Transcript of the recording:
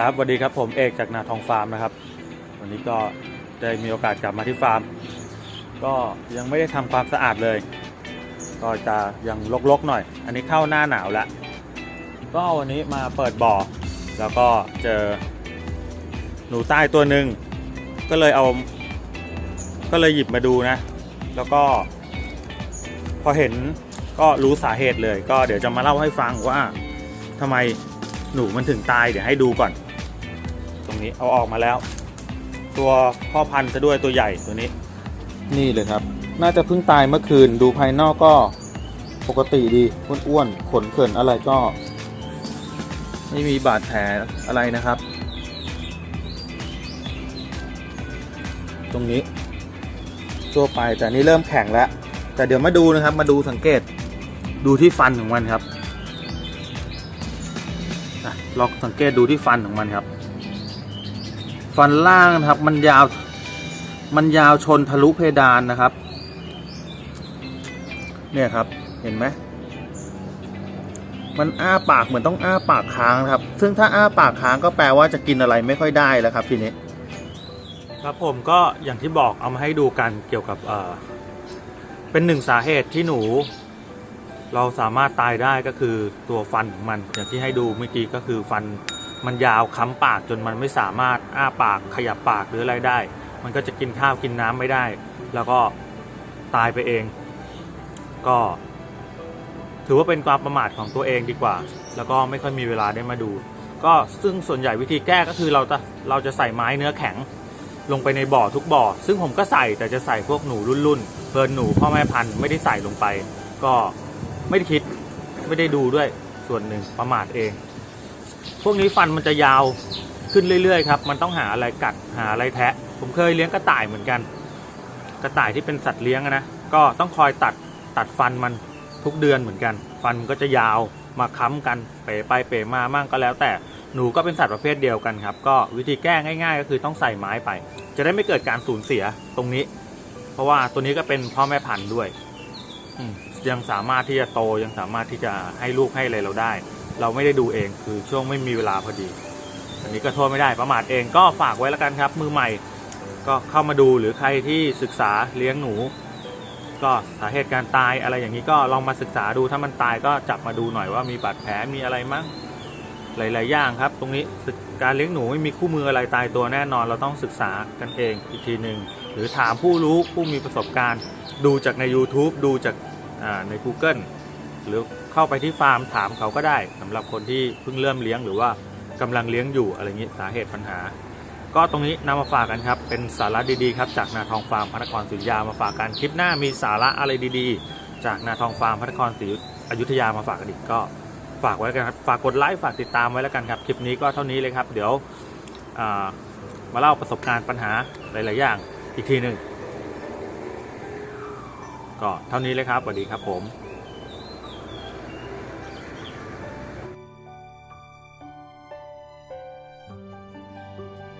ครับสวัสดีครับผมเอกจากนาทองฟาร์มนะครับ วันนี้ก็ได้มีโอกาสกลับมาที่ฟาร์ม ก็ยังไม่ได้ทำความสะอาดเลย ก็จะยังรกๆหน่อย อันนี้เข้าหน้าหนาวแล้ว ก็วันนี้มาเปิดบ่อ แล้วก็เจอหนูใต้ตัวหนึ่งก็เลยเอา ก็เลยหยิบมาดูนะ แล้วก็ พอเห็นก็รู้สาเหตุเลย ก็เดี๋ยวจะมาเล่าให้ฟังว่าทำไมหนูมันถึงตายเดี๋ยวให้ดูก่อน นี้เอาออกมาแล้ว ตัวพ่อพันธุ์ซะด้วยตัวใหญ่ตัวนี้ นี่เลยครับ น่าจะเพิ่งตายเมื่อคืนดูภายนอกก็ปกติดีอ้วนๆขนเขินอะไรก็ ไม่มีบาดแผลอะไรนะครับ ตรงนี้ทั่วไปแต่นี่เริ่มแข็งแล้ว แต่เดี๋ยวมาดูนะครับ มาดูสังเกตดูที่ฟันของมันครับลองสังเกตดูที่ฟันของมันครับ ฟันล่างนะครับ มันยาว มันยาวชนทะลุเพดานนะครับ เนี่ยครับ เห็นไหมมันอ้าปากเหมือนต้องอ้าปากค้างนะครับ ซึ่งถ้าอ้าปากค้างก็แปลว่าจะกินอะไรไม่ค่อยได้แล้วครับทีนี้ ครับผมก็อย่างที่บอกเอามาให้ดูกันเกี่ยวกับเออเป็นหนึ่งสาเหตุที่หนู เราสามารถตายได้ก็คือตัวฟันของมัน อย่างที่ให้ดูเมื่อกี้ก็คือฟัน มันยาวค้ำปากจนมันไม่สามารถอ้าปากขยับปากหรืออะไรได้ มันก็จะกินข้าวกินน้ำไม่ได้ แล้วก็ตายไปเอง ก็ ถือว่าเป็นความประมาทของตัวเองดีกว่า แล้วก็ไม่ค่อยมีเวลาได้มาดู ก็ซึ่งส่วนใหญ่วิธีแก้ก็คือเราจะเราจะใส่ไม้เนื้อแข็ง ลงไปในบ่อทุกบ่อ ซึ่งผมก็ใส่แต่จะใส่พวกหนูรุ่นๆเพลินหนูพ่อแม่พันธุ์ไม่ได้ใส่ลงไป ก็ไม่ได้คิดไม่ได้ดูด้วยส่วนหนึ่งประมาทเอง พวกนี้ฟันมันจะยาวขึ้นเรื่อยๆครับ มันต้องหาอะไรกัดหาอะไรแทะ ผมเคยเลี้ยงกระต่ายเหมือนกัน กระต่ายที่เป็นสัตว์เลี้ยงนะ ก็ต้องคอยตัดตัดฟันมันทุกเดือนเหมือนกัน ฟันมันก็จะยาวมาค้ำกันเป๋ไปเป๋มามั่งก็แล้ว แต่หนูก็เป็นสัตว์ประเภทเดียวกันครับ ก็วิธีแก้ง่ายๆ ก็คือต้องใส่ไม้ไป จะได้ไม่เกิดการสูญเสียตรงนี้ เพราะว่าตัวนี้ก็เป็นพ่อแม่พันธุ์ด้วยยังสามารถที่จะโตยังสามารถที่จะให้ลูกให้อะไรเราได้ เราไม่ได้ดูเองคือช่วงไม่มีเวลาพอดี อันนี้ก็โทษไม่ได้ประมาทเองก็ฝากไว้แล้วกันครับ มือใหม่ก็เข้ามาดูหรือใครที่ศึกษาเลี้ยงหนู ก็สาเหตุการตายอะไรอย่างนี้ก็ลองมาศึกษาดูถ้ามันตายก็จับมาดูหน่อยว่ามีบาดแผลมีอะไรมั้งหลาย ๆ อย่างครับ ตรงนี้การเลี้ยงหนูไม่มีคู่มืออะไรตายตัวแน่นอน เราต้องศึกษากันเองอีกทีหนึ่งหรือถามผู้รู้ผู้มีประสบการณ์ ดูจากใน YouTube ดูจากใน Google หรือเข้าไปที่ฟาร์มถามเขาก็ได้สำหรับคนที่เพิ่งเริ่มเลี้ยงหรือว่ากำลังเลี้ยงอยู่อะไรอย่างนี้สาเหตุปัญหา ก็ตรงนี้นำมาฝากกันครับ เป็นสาระดีๆครับจากนาทองฟาร์มพระนครศรีอยุธยามาฝากกันคลิปหน้ามีสาระอะไรดีๆ จากนาทองฟาร์มพระนครศรีอยุธยามาฝากกันอีกก็ฝากไว้กันครับฝากกดไลค์ฝากติดตามไว้แล้วกันครับคลิปนี้ก็เท่านี้เลยครับ เดี๋ยวามาเล่าประสบการณ์ปัญหาหลาย ๆ อย่างอีกทีหนึ่งก็เท่านี้เลยครับสวัสดีครับผม